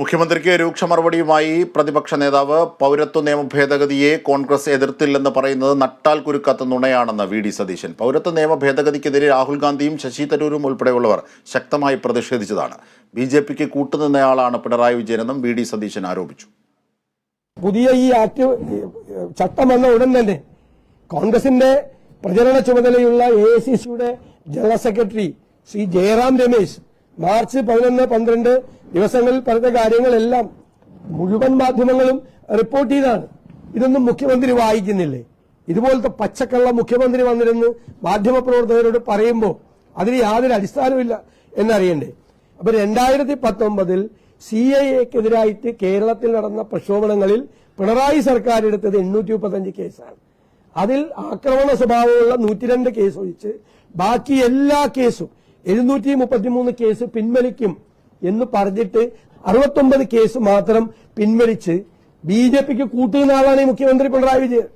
മുഖ്യമന്ത്രിക്ക് രൂക്ഷ മറുപടിയുമായി പ്രതിപക്ഷ നേതാവ് പൗരത്വ നിയമ ഭേദഗതിയെ കോൺഗ്രസ് എതിർത്തില്ലെന്ന് പറയുന്നത് നട്ടാൽ കുരുക്കാത്ത നുണയാണെന്ന് വി ഡി സതീശൻ. പൗരത്വ നിയമ ഭേദഗതിക്കെതിരെ രാഹുൽ ഗാന്ധിയും ശശി തരൂരും ഉൾപ്പെടെയുള്ളവർ ശക്തമായി പ്രതിഷേധിച്ചതാണ്. ബി ജെ പിക്ക് കൂട്ടുനിന്നയാളാണ് പിണറായി വിജയനെന്നും വി ഡി സതീശൻ ആരോപിച്ചു. പുതിയ ഈ ആക്ട് ചട്ടം വന്ന ഉടൻ തന്നെ കോൺഗ്രസിന്റെ പ്രചരണ ചുമതലയുള്ള എ സി സിയുടെ general secretary Shri Jairam Ramesh March പതിനൊന്ന് പന്ത്രണ്ട് ദിവസങ്ങളിൽ പറഞ്ഞ കാര്യങ്ങളെല്ലാം മുഴുവൻ മാധ്യമങ്ങളും റിപ്പോർട്ട് ചെയ്താണ്. ഇതൊന്നും മുഖ്യമന്ത്രി വായിക്കുന്നില്ലേ? ഇതുപോലത്തെ പച്ചക്കള്ള മുഖ്യമന്ത്രി വന്നിരുന്ന് മാധ്യമപ്രവർത്തകരോട് പറയുമ്പോൾ അതിന് യാതൊരു അടിസ്ഥാനമില്ല എന്നറിയണ്ടേ? അപ്പൊ രണ്ടായിരത്തി പത്തൊമ്പതിൽ സി ഐ എക്കെതിരായിട്ട് കേരളത്തിൽ നടന്ന പ്രക്ഷോഭങ്ങളിൽ പിണറായി സർക്കാർ എടുത്തത് എണ്ണൂറ്റി മുപ്പത്തഞ്ച് കേസാണ്. അതിൽ ആക്രമണ സ്വഭാവമുള്ള നൂറ്റിരണ്ട് കേസ് ഒഴിച്ച് ബാക്കി എല്ലാ കേസും എഴുന്നൂറ്റി മുപ്പത്തിമൂന്ന് കേസ് പിൻവലിക്കും എന്ന് പറഞ്ഞിട്ട് അറുപത്തൊമ്പത് കേസ് മാത്രം പിൻവലിച്ച് ബി ജെ പിക്ക് കൂട്ടുന്ന ആളാണ് ഈ മുഖ്യമന്ത്രി പിണറായി വിജയൻ.